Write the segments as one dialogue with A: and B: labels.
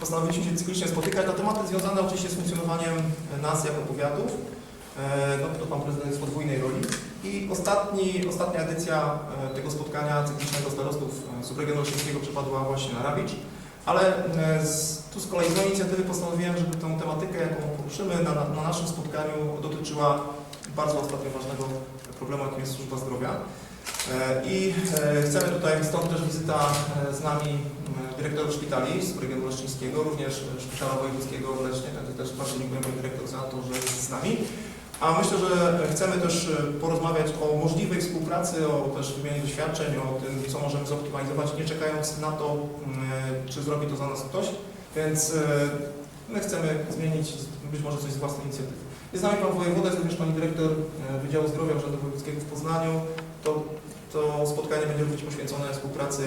A: postanowiliśmy się cyklicznie spotykać na tematy związane oczywiście z funkcjonowaniem nas jako powiatów. E, No, to pan prezydent jest w podwójnej roli. I ostatni, ostatnia edycja e, tego spotkania cyklicznego starostów e, subregionu olsztyńskiego przypadła właśnie na Rawicz. Ale z, tu z kolei z mojej inicjatywy postanowiłem, żeby tę tematykę, jaką poruszymy na, na naszym spotkaniu, dotyczyła bardzo ostatnio ważnego problemu, jakim jest służba zdrowia. E, I e, chcemy tutaj, stąd też wizyta e, z nami dyrektorów szpitali z regionu leszczyńskiego, również Szpitala Wojewódzkiego w Lesznie, także też bardzo dziękuję Pani Dyrektor za to, że jest z nami. A myślę, że chcemy też porozmawiać o możliwej współpracy, o też wymianie doświadczeń, o tym, co możemy zoptymalizować, nie czekając na to, czy zrobi to za nas ktoś. Więc my chcemy zmienić być może coś z własnej inicjatywy. Jest z nami Pan Wojewoda, jest również Pani Dyrektor Wydziału Zdrowia Urzędu Wojewódzkiego w Poznaniu. To, będzie również poświęcone współpracy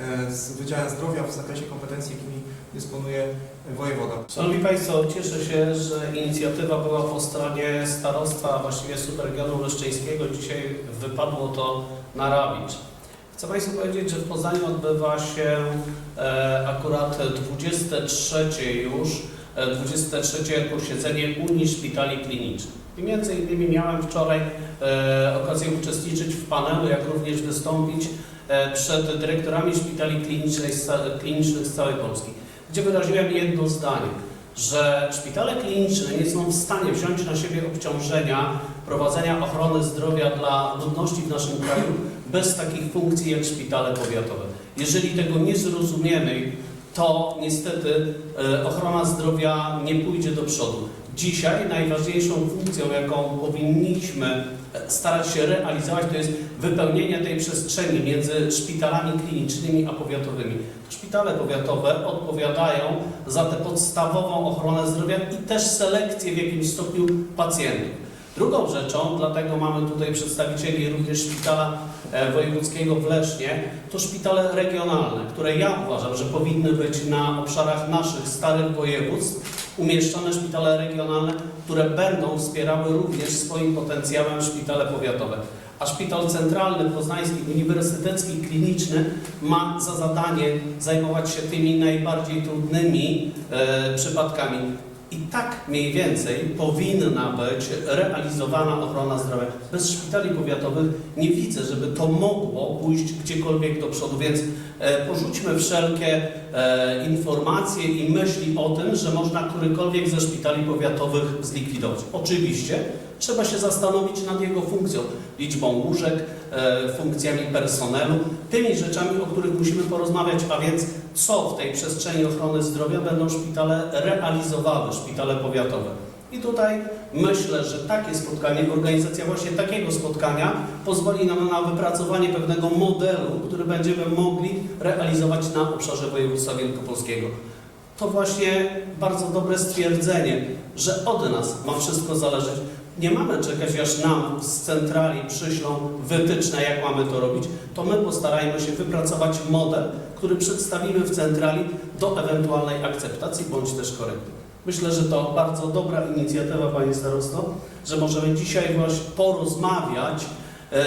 A: e, z Wydziałem Zdrowia w zakresie kompetencji, jakimi dysponuje wojewoda.
B: Szanowni Państwo, cieszę się, że inicjatywa była po stronie starostwa, a właściwie subregionu leszczyńskiego. Dzisiaj wypadło to na Rawicz. Chcę Państwu powiedzieć, że w Poznaniu odbywa się e, akurat 23 już, e, 23 posiedzenie Unii Szpitali Klinicznych. I między innymi miałem wczoraj e, okazję uczestniczyć w panelu, jak również wystąpić e, przed dyrektorami szpitali klinicznych klinicznych z całej Polski gdzie wyraziłem jedno zdanie, że szpitale kliniczne nie są w stanie wziąć na siebie obciążenia prowadzenia ochrony zdrowia dla ludności w naszym kraju bez takich funkcji jak szpitale powiatowe. Jeżeli tego nie zrozumiemy, to niestety e, ochrona zdrowia nie pójdzie do przodu. Dzisiaj najważniejszą funkcją, jaką powinniśmy e, starać się realizować, to jest wypełnienie tej przestrzeni między szpitalami klinicznymi a powiatowymi. Szpitale powiatowe odpowiadają za tę podstawową ochronę zdrowia i też selekcję w jakimś stopniu pacjentów. Drugą rzeczą, dlatego mamy tutaj przedstawicieli również Szpitala e, Wojewódzkiego w Lesznie, to szpitale regionalne, które ja uważam, że powinny być na obszarach naszych starych województw umieszczone szpitale regionalne, które będą wspierały również swoim potencjałem szpitale powiatowe a Szpital Centralny Poznański Uniwersytecki Kliniczny ma za zadanie zajmować się tymi najbardziej trudnymi e, przypadkami. I tak mniej więcej powinna być realizowana ochrona zdrowia. Bez szpitali powiatowych nie widzę, żeby to mogło pójść gdziekolwiek do przodu, więc e, porzućmy wszelkie e, informacje i myśli o tym, że można którykolwiek ze szpitali powiatowych zlikwidować. Oczywiście trzeba się zastanowić nad jego funkcją, liczbą łóżek, e, funkcjami personelu, tymi rzeczami, o których musimy porozmawiać, a więc co w tej przestrzeni ochrony zdrowia będą szpitale realizowały, szpitale powiatowe. I tutaj myślę, że takie spotkanie, organizacja właśnie takiego spotkania pozwoli nam na wypracowanie pewnego modelu, który będziemy mogli realizować na obszarze województwa wielkopolskiego. To właśnie bardzo dobre stwierdzenie, że od nas ma wszystko zależeć. Nie mamy czekać, aż nam z centrali przyślą wytyczne, jak mamy to robić. To my postarajmy się wypracować model, który przedstawimy w centrali do ewentualnej akceptacji bądź też korekty. Myślę, że to bardzo dobra inicjatywa, Panie Starosto, że możemy dzisiaj właśnie porozmawiać e,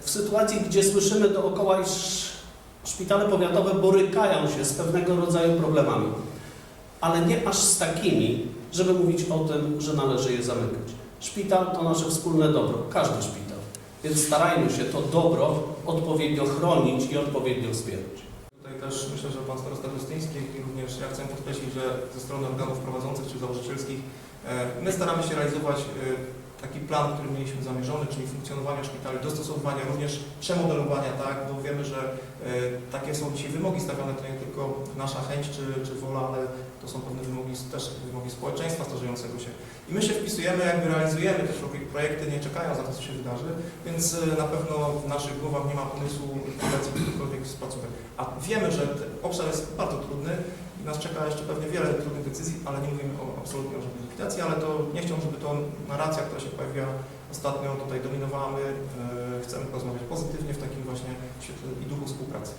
B: w sytuacji, gdzie słyszymy dookoła, iż szpitale powiatowe borykają się z pewnego rodzaju problemami, ale nie aż z takimi, żeby mówić o tym, że należy je zamykać. Szpital to nasze wspólne dobro, każdy szpital. Więc starajmy się to dobro odpowiednio chronić i odpowiednio wspierać.
A: Tutaj też myślę, że Pan Starosta Gostyński i również ja chcę podkreślić, że ze strony organów prowadzących czy założycielskich e, my staramy się realizować e, taki plan, który mieliśmy zamierzony, czyli funkcjonowania szpitali, dostosowywania, również przemodelowania, tak, bo wiemy, że e, takie są dzisiaj wymogi stawiane, to nie tylko nasza chęć czy, czy wola, ale to są pewne wymogi, też wymogi społeczeństwa starzejącego się. I my się wpisujemy, jakby realizujemy te pro- projekty, nie czekając na to, co się wydarzy, więc e, na pewno w naszych głowach nie ma pomysłu likwidacji któregokolwiek z placówek. A wiemy, że ten obszar jest bardzo trudny nas czeka jeszcze pewnie wiele trudnych decyzji, ale nie mówimy o, absolutnie o żadnej likwidacji, ale to nie chciałbym, żeby to narracja, która się pojawiła ostatnio tutaj dominowała. My e, chcemy porozmawiać pozytywnie w takim właśnie świetle i duchu współpracy.